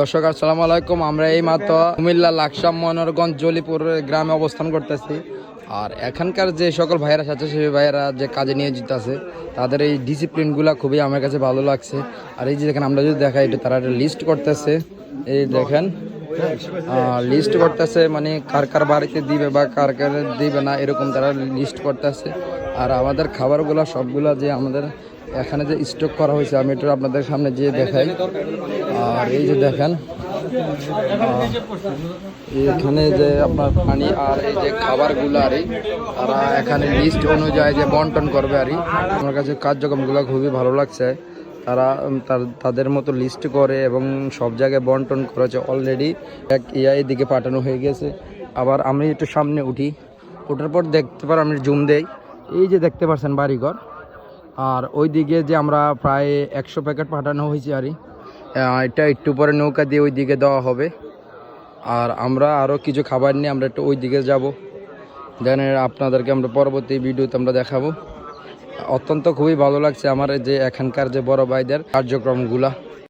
দর্শক, আসসালামু আলাইকুম। আমরা এই মাত্র কুমিল্লা লাকসাম মনোরগঞ্জ জলিপুর গ্রামে অবস্থান করতেছি। আর এখানকার যে সকল ভাইয়েরা আছে, সেই ভাইয়েরা যে কাজে নিয়োজিত আছে, তাদের এই ডিসিপ্লিনগুলো খুবই আমার কাছে ভালো লাগছে। আর এই যে দেখেন, আমরা যদি দেখাই এটা তারা লিস্ট করতেছে। এই দেখেন লিস্ট করতেছে মানে কার কার বাড়িতে দিবে বা কার কার দিবে না, এরকম তারা লিস্ট করতেছে। আর আমাদের খাবারগুলো সবগুলা যে আমাদের এখানে যে স্টক করা হয়েছে, আমি একটু আপনাদের সামনে যেয়ে দেখাই। আর এই যে দেখেন এখানে যে আপনার পানি আর এই যে খাবারগুলো আর তারা এখানে লিস্ট অনুযায়ী যে বন্টন করবে আর আমার কাছে কার্যক্রমগুলো খুবই ভালো লাগছে। তারা তাদের মতো লিস্ট করে এবং সব জায়গায় বন্টন করেছে অলরেডি এক ইয়া এদিকে পাঠানো হয়ে গেছে। আবার আমি একটু সামনে উঠি। ওঠার পর দেখতে পার, আমি জুম দেই। এই যে দেখতে পাচ্ছেন বাড়িঘর, আর ওই দিকে যে আমরা প্রায় একশো প্যাকেট পাঠানো হয়েছে আর এটা একটু পরে নৌকা দিয়ে ওই দিকে দেওয়া হবে। আর আমরা আরও কিছু খাবার নিয়ে আমরা একটু ওই দিকে যাব দেন আপনাদেরকে আমরা পরবর্তী ভিডিওতে আমরা দেখাবো। অত্যন্ত খুবই ভালো লাগছে আমার যে এখানকার যে বড় ভাইদের কার্যক্রমগুলা।